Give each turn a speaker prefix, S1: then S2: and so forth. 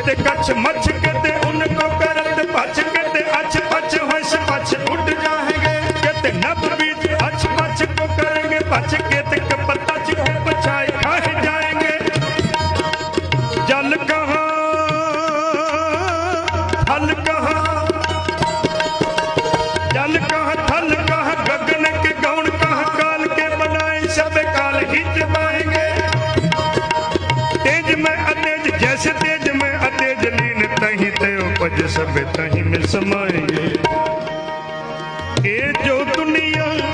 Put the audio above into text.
S1: के कछ मछ के ते उनको करत पछ के ते अछ पछ हंस पछ उठ जाएँगे। के नभ बीच अछ पछ को करेंगे पछ के ते कपता चिको पछाए खाए जाएँगे। जल कहा, थल कहा, जल कहाँ, थल कहाँ, गगन के गौण कहा, काल के बनाए, सब काल हिच पाएँगे। तेज में अतेज, जैसे तेज ਤੇ ਉਪਜ ਸਭ ਤਾਹੀਂ ਮਿਲ ਸਮਾਏ ਇਹ ਜੋ ਦੁਨੀਆ